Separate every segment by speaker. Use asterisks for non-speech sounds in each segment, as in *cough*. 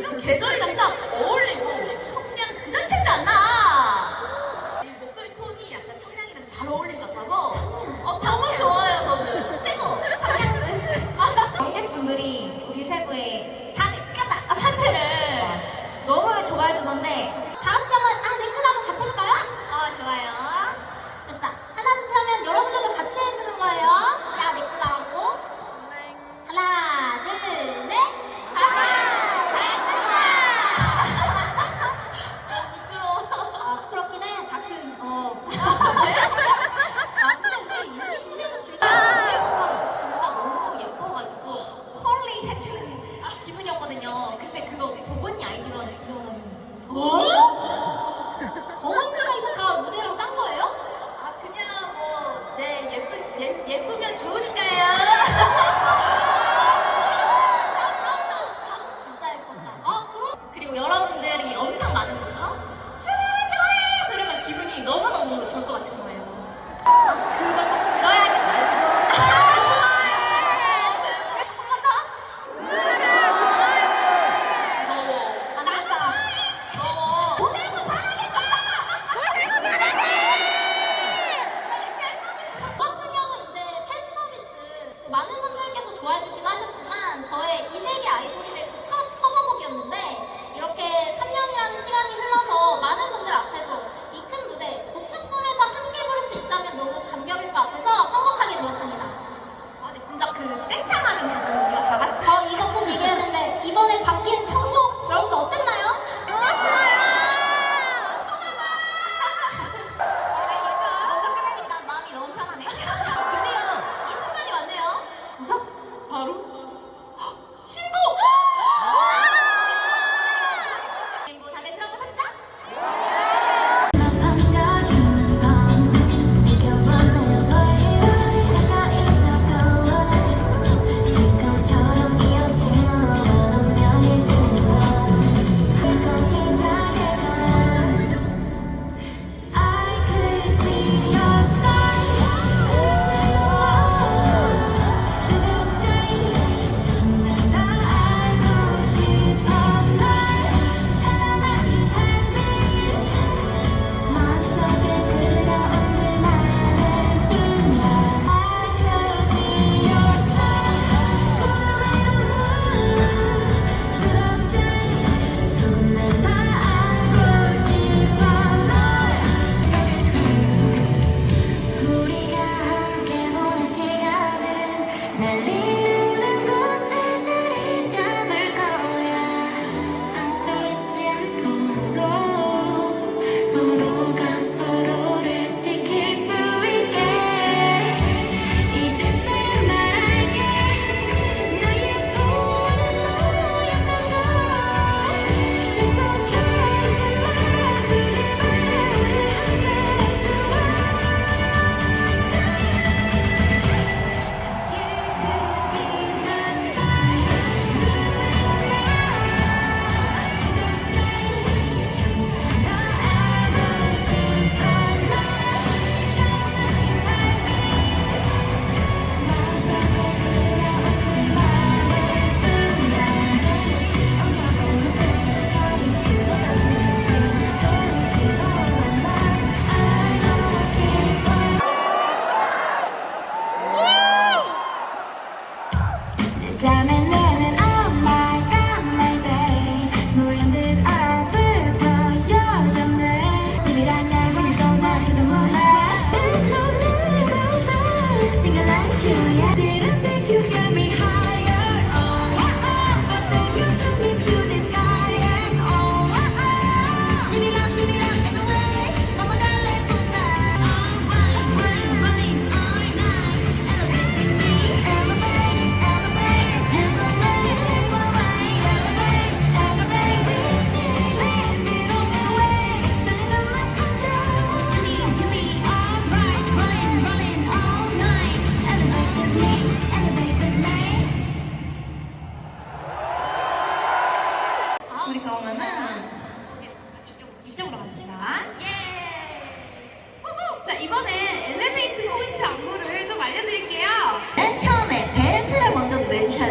Speaker 1: 지금 계절이랑 딱 어울리고 것 같아서 선곡하게 되었습니다.
Speaker 2: 아, 근데 진짜 그 땡창하는 부분 우리가 다 같이.
Speaker 1: 저 이거 꼭 얘기하는데 이번에 바뀐 편곡 여러분들 어땠나요?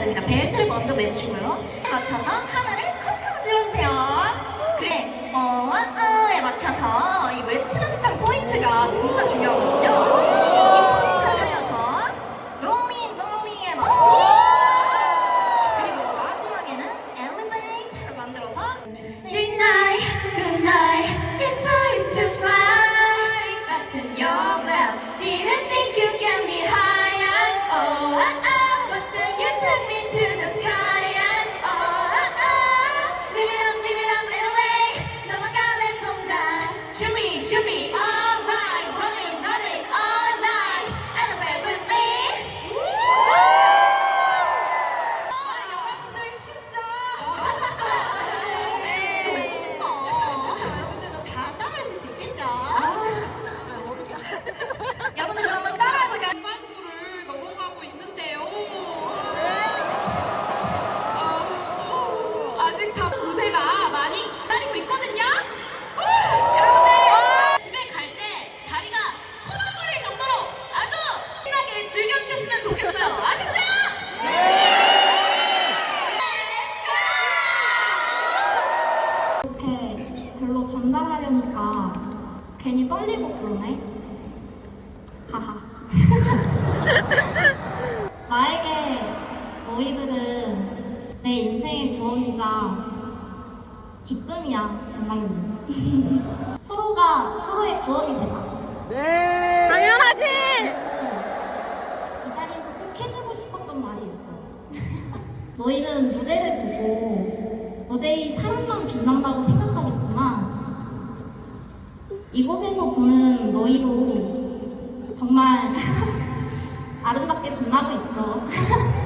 Speaker 2: 되니까
Speaker 3: 벨트를 먼저 매주시고요. 맞춰서 하나를
Speaker 1: 저희는 무대를 보고 무대의 사람만 빛난다고 생각하겠지만 이곳에서 보는 너희도 정말 *laughs* 아름답게 빛나고 있어. *laughs*